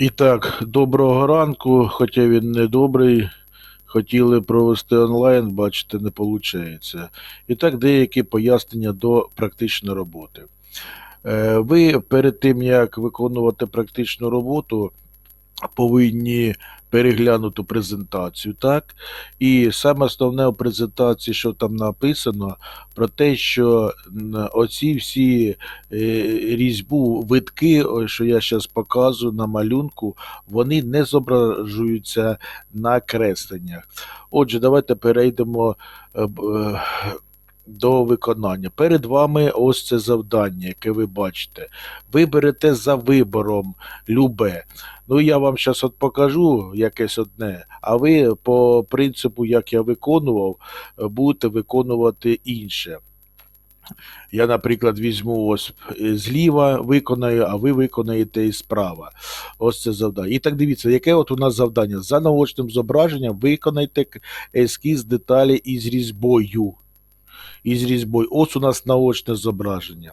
І так, доброго ранку, хоча він не добрий. Хотіли провести онлайн, бачите, не виходить. І так, деякі пояснення до практичної роботи. Е, Ви перед тим, як виконувати практичну роботу, повинні переглянути презентацію, так? І саме основне у презентації, що там написано, про те, що оці всі е, різьбу, витки, що я зараз показую на малюнку, вони не зображуються на кресленнях. Отже, давайте перейдемо е, е, до виконання. Перед вами ось це завдання, яке ви бачите. Ви берете за вибором любе. Ну, я вам зараз от покажу якесь одне, а ви по принципу, як я виконував, е, будете виконувати інше. Я, наприклад, візьму ось е, зліва, виконаю, а ви виконаєте і справа. Ось це завдання. І так дивіться, яке от у нас завдання? За наочним зображенням виконайте ескіз деталі із різьбою. Із різьбою. Ось у нас наочне зображення.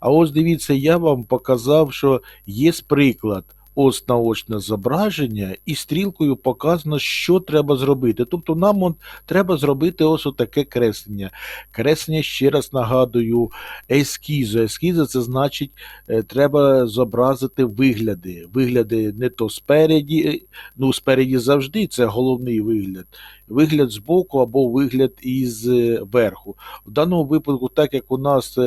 А ось дивіться, я вам показав, що є приклад. Ось наочне зображення, і стрілкою показано, що треба зробити. Тобто нам от треба зробити ось таке креслення. Креслення, ще раз нагадую, ескізу. Ескізу це значить, е, треба зобразити вигляди. Вигляди не то спереді, ну спереді завжди це головний вигляд. Вигляд збоку або вигляд із е, верху. В даному випадку, так як у нас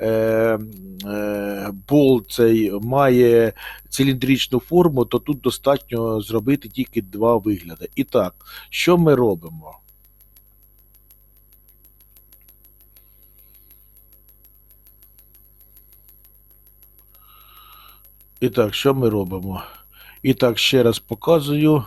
е, е, болт цей має циліндричну форму, то тут достатньо зробити тільки два вигляди. І так, що ми робимо? І так, що ми робимо? І так, ще раз показую.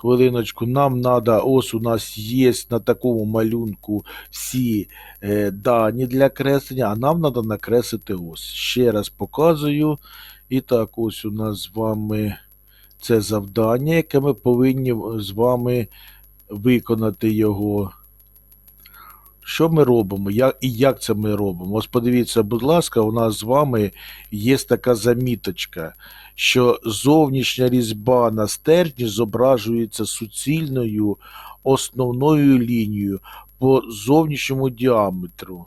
Хвилиночку, нам треба, ось у нас є на такому малюнку всі е, дані для креслення, а нам треба накреслити ось. Ще раз показую. І так, ось у нас з вами це завдання, яке ми повинні з вами виконати його. Що ми робимо? Як, і як це ми робимо? Ось подивіться, будь ласка, у нас з вами є така заміточка, що зовнішня різьба на стержні зображується суцільною основною лінією по зовнішньому діаметру.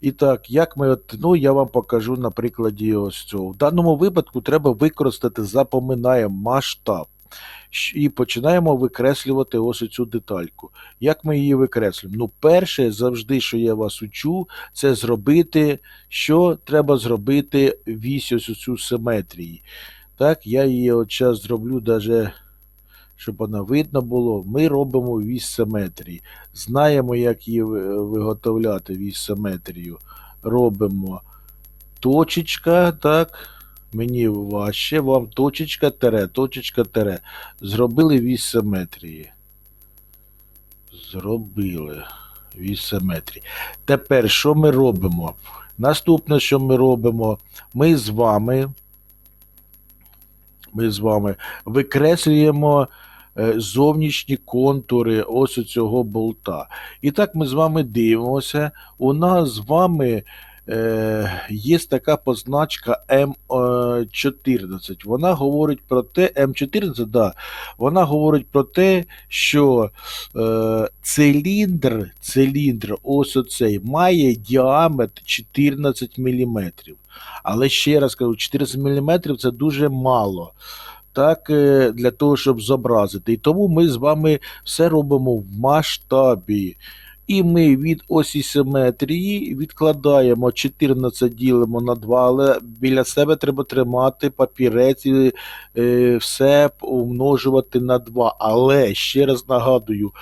І так, як ми от, ну, я вам покажу на прикладі ось цього. В даному випадку треба використати, запоминаємо масштаб. І починаємо викреслювати ось цю детальку. Як ми її викреслюємо? Ну, перше, завжди, що я вас учу, це зробити, що треба зробити вісь ось цю симетрії. Так, я її от час зроблю, даже, щоб вона видно було. Ми робимо вісь симетрії. Знаємо, як її виготовляти вісь симетрію. Робимо точечка, так. Мені важче, вам точечка тере, точечка тере. Зробили вісь симетрії. Зробили вісь симетрії. Тепер що ми робимо? Наступне, що ми робимо, ми з вами, ми з вами викреслюємо е, зовнішні контури ось цього болта. І так ми з вами дивимося. У нас з вами є така позначка М14. Вона говорить про те, М14, да, вона говорить про те, що е, циліндр, циліндр, ось оцей, має діаметр 14 мм. Але ще раз кажу, 14 мм це дуже мало. Так, е, для того, щоб зобразити. І тому ми з вами все робимо в масштабі. І ми від осі симетрії відкладаємо 14 ділимо на 2, але біля себе треба тримати папірець і е, все умножувати на 2. Але ще раз нагадую,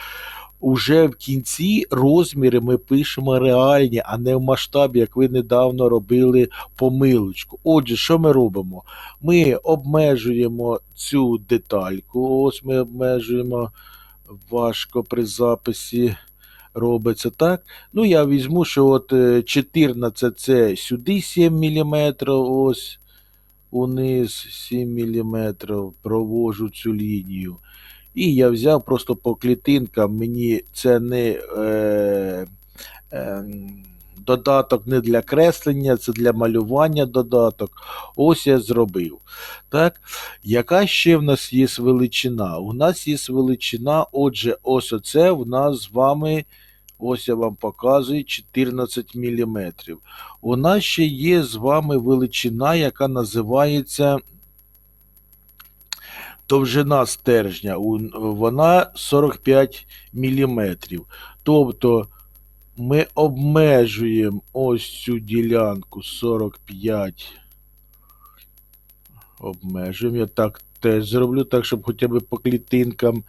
уже в кінці розміри ми пишемо реальні, а не в масштабі, як ви недавно робили помилочку. Отже, що ми робимо? Ми обмежуємо цю детальку. Ось ми обмежуємо важко при записі робиться так. Ну, я візьму, що от е, 14 це сюди 7 мм, ось униз 7 мм провожу цю лінію. І я взяв просто по клітинкам, мені це не е, е, додаток не для креслення, це для малювання додаток. Ось я зробив. Так? Яка ще в нас є величина? У нас є величина, отже, ось оце в нас з вами. Ось я вам показую 14 мм. У нас ще є з вами величина, яка називається довжина стержня. Вона 45 мм. Тобто ми обмежуємо ось цю ділянку 45. Обмежуємо. Я так теж зроблю, так, щоб хоча б по клітинкам.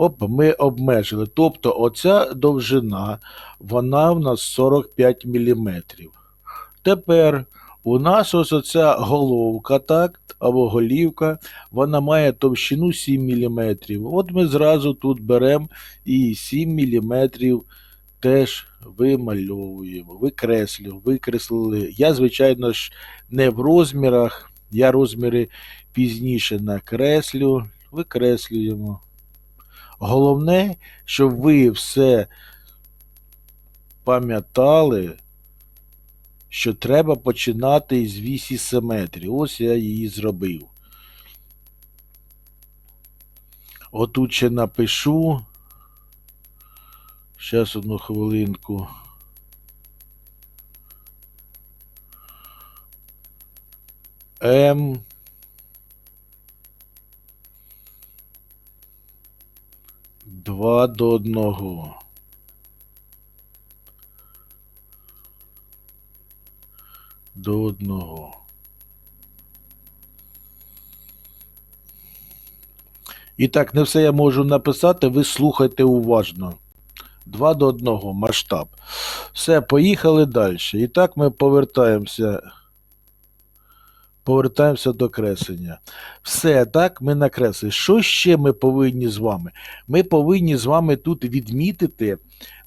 Оп, ми обмежили. Тобто оця довжина, вона в нас 45 мм. Тепер у нас ось оця головка, так, або голівка, вона має товщину 7 мм. От ми зразу тут беремо і 7 мм теж вимальовуємо, викреслю, викреслили. Я, звичайно ж, не в розмірах, я розміри пізніше накреслю, викреслюємо. Головне, щоб ви все пам'ятали, що треба починати із вісі симетрії. Ось я її зробив. Отут ще напишу. Зараз одну хвилинку. М. Два до одного. До одного. І так, не все я можу написати, ви слухайте уважно. 2 до 1 масштаб. Все, поїхали далі. І так ми повертаємося. Повертаємося до креслення. Все, так, ми накреслили. Що ще ми повинні з вами? Ми повинні з вами тут відмітити,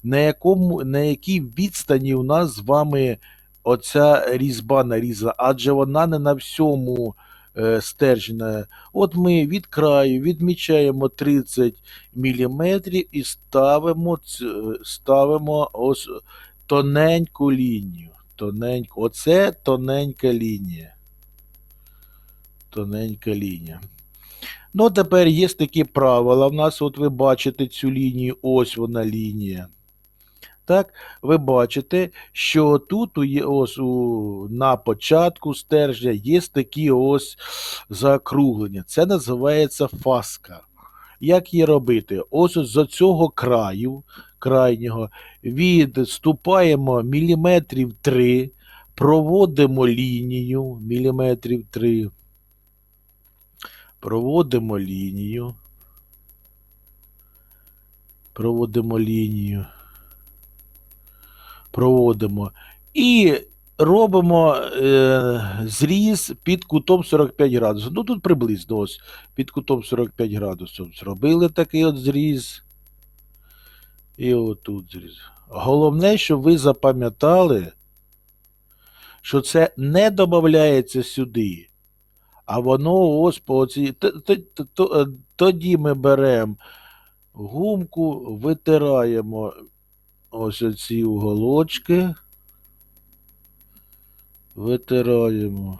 на, якому, на якій відстані у нас з вами оця різьба нарізана, адже вона не на всьому е, стержня. От ми від краю відмічаємо 30 мм і ставимо, ставимо ось тоненьку лінію. Тоненьку. Оце тоненька лінія. Тоненька лінія. Ну, тепер є такі правила. В нас, от ви бачите цю лінію, ось вона лінія. Так, ви бачите, що тут у ось у, на початку стержня є такі ось закруглення. Це називається фаска. Як її робити? Ось з цього краю, крайнього, відступаємо міліметрів 3, проводимо лінію міліметрів 3. Проводимо лінію. Проводимо лінію. Проводимо. І робимо е, зріз під кутом 45 градусів. Ну тут приблизно ось під кутом 45 градусів. Зробили такий от зріз. І отут зріз. Головне, щоб ви запам'ятали, що це не додається сюди. А воно ось по е, Тоді ми беремо гумку, витираємо ось оці уголочки. Витираємо.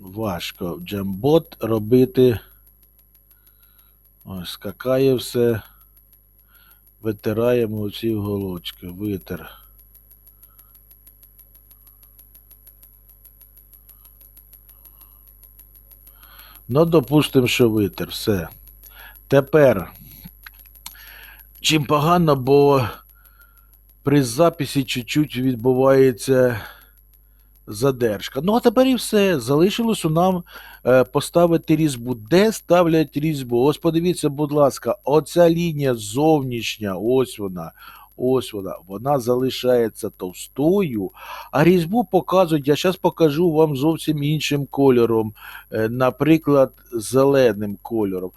Важко в джембот робити. Ось скакає все. Витираємо оці уголочки. Витер. Ну, допустимо, що витер. Все. Тепер. Чим погано, бо при записі чуть-чуть відбувається задержка. Ну, а тепер і все. Залишилось у нам е, поставити різьбу. Де ставлять різьбу? Ось подивіться, будь ласка, оця лінія зовнішня, ось вона. Ось вона, вона залишається товстою, а різьбу показують, я зараз покажу вам зовсім іншим кольором, е, наприклад, зеленим кольором.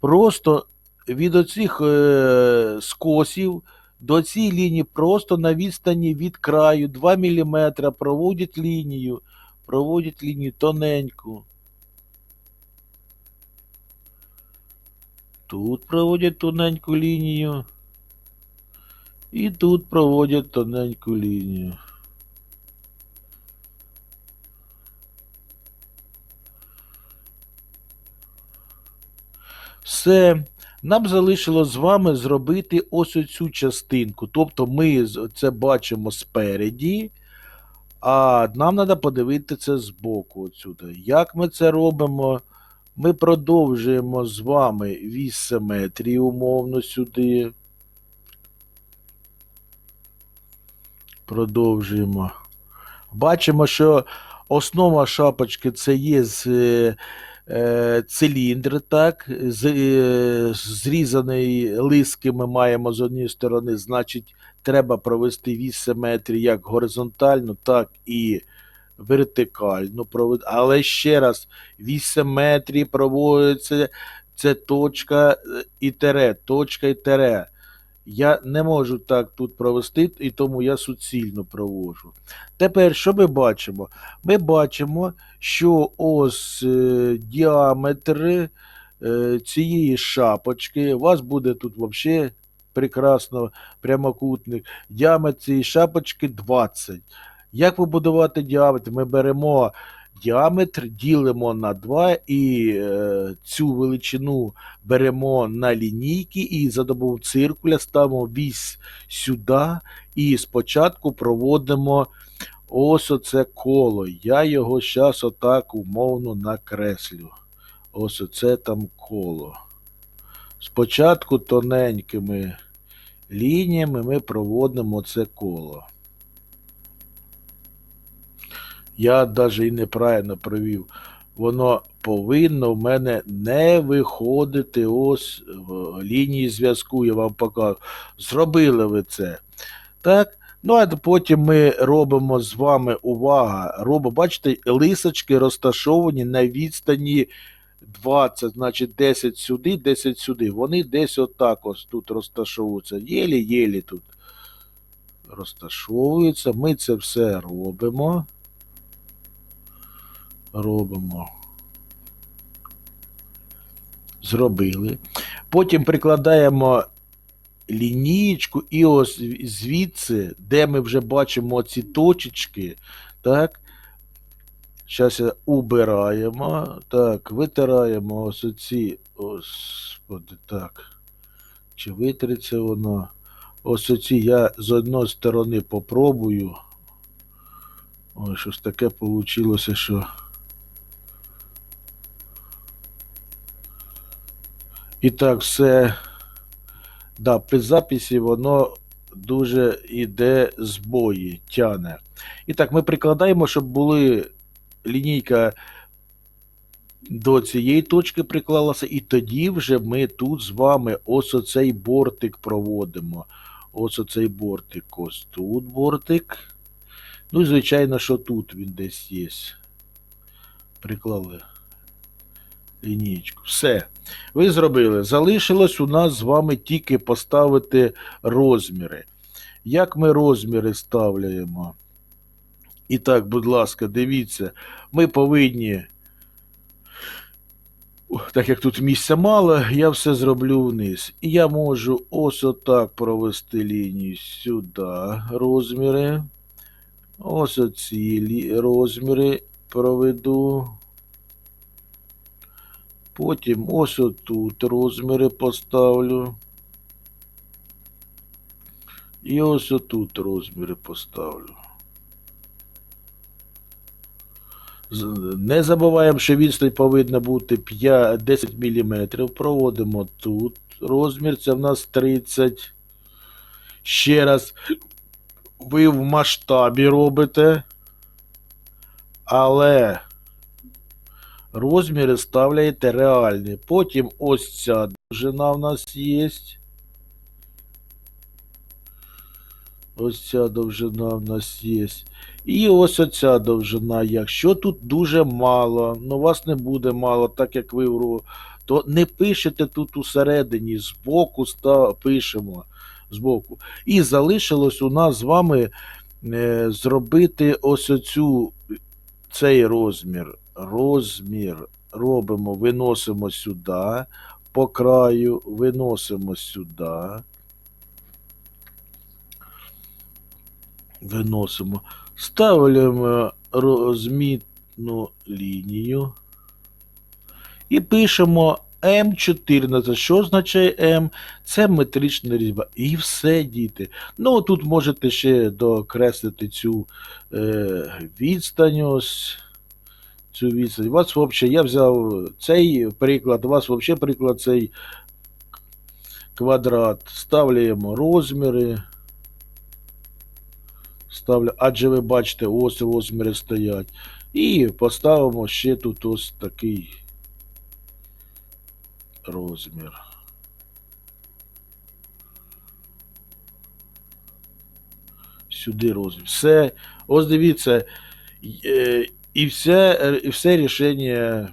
Просто від оцих е, скосів до цієї лінії просто на відстані від краю 2 мм проводять лінію, проводять лінію тоненьку. Тут проводять тоненьку лінію. І тут проводять тоненьку лінію. Все. Нам залишилось з вами зробити ось оцю частинку. Тобто ми це бачимо спереді, а нам треба подивитися це збоку. Отсюди. Як ми це робимо? Ми продовжуємо з вами вісь симетрії умовно сюди. Продовжуємо. Бачимо, що основа шапочки це є з, е, е, циліндр, так? З, е, зрізаний лиски ми маємо з однієї сторони, значить, треба провести вісь симетрії як горизонтально, так і вертикально. Але ще раз, вісь симетрії проводиться це точка е, і тере, точка і тере. Я не можу так тут провести, і тому я суцільно проводжу. Тепер, що ми бачимо? Ми бачимо, що ось е, діаметр е, цієї шапочки, у вас буде тут взагалі прекрасно прямокутник. Діаметр цієї шапочки 20. Як побудувати діаметр? Ми беремо діаметр, ділимо на 2 і е, цю величину беремо на лінійки і за допомогою циркуля ставимо вісь сюди і спочатку проводимо ось оце коло. Я його зараз отак умовно накреслю. Ось оце там коло. Спочатку тоненькими лініями ми проводимо це коло. Я навіть і неправильно провів. Воно повинно в мене не виходити ось в лінії зв'язку, я вам покажу. Зробили ви це. Так? Ну, а потім ми робимо з вами увага. Робимо, бачите, лисочки розташовані на відстані 20, значить 10 сюди, 10 сюди. Вони десь отак ось тут розташовуються. Єлі-єлі тут розташовуються. Ми це все робимо. Робимо. Зробили. Потім прикладаємо лінієчку і ось звідси, де ми вже бачимо ці точечки, так. Зараз убираємо. Так, витираємо ось оці. Господи, так. Чи витриться воно? Ось оці я з одної сторони попробую. Ой, щось таке вийшло, що. І так, все. Да, при записі воно дуже йде збої, тяне. І так, ми прикладаємо, щоб були лінійка до цієї точки приклалася, і тоді вже ми тут з вами ось оцей бортик проводимо. Ось оцей бортик. Ось тут бортик. Ну і звичайно, що тут він десь є. Приклали лінійку. Все. Ви зробили. Залишилось у нас з вами тільки поставити розміри. Як ми розміри ставляємо? І так, будь ласка, дивіться, ми повинні. Так як тут місця мало, я все зроблю вниз. І я можу ось отак провести лінію сюди. Розміри. Ось оці розміри проведу. Потім ось отут розміри поставлю. І ось отут розміри поставлю. Не забуваємо, що відстань повинна бути 5, 10 мм. Проводимо тут розмір, це в нас 30. Ще раз, ви в масштабі робите, але розміри ставляєте реальні. Потім ось ця довжина в нас є. Ось ця довжина в нас є. І ось оця довжина. Якщо тут дуже мало, ну вас не буде мало, так як ви вру, то не пишете тут усередині, збоку пишемо. Збоку. І залишилось у нас з вами е, зробити ось оцю, цей розмір. Розмір робимо, виносимо сюди, по краю, виносимо сюди. Виносимо. Ставимо розмітну лінію. І пишемо М14. Що означає М? Це метрична різьба. І все, діти. Ну, тут можете ще докреслити цю е, відстань. Ось. Цю відстань. У вас взагалі, я взяв цей приклад, у вас взагалі приклад цей квадрат. Ставляємо розміри. Ставлю, адже ви бачите, ось розміри стоять. І поставимо ще тут ось такий розмір. Сюди розмір. Все. Ось дивіться. Е, І все, і все рішення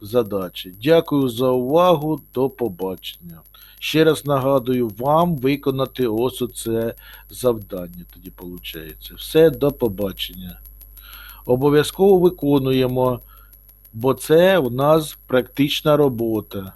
задачі. Дякую за увагу. До побачення. Ще раз нагадую вам виконати ось оце завдання. Тоді виходить. Все, до побачення. Обов'язково виконуємо, бо це у нас практична робота.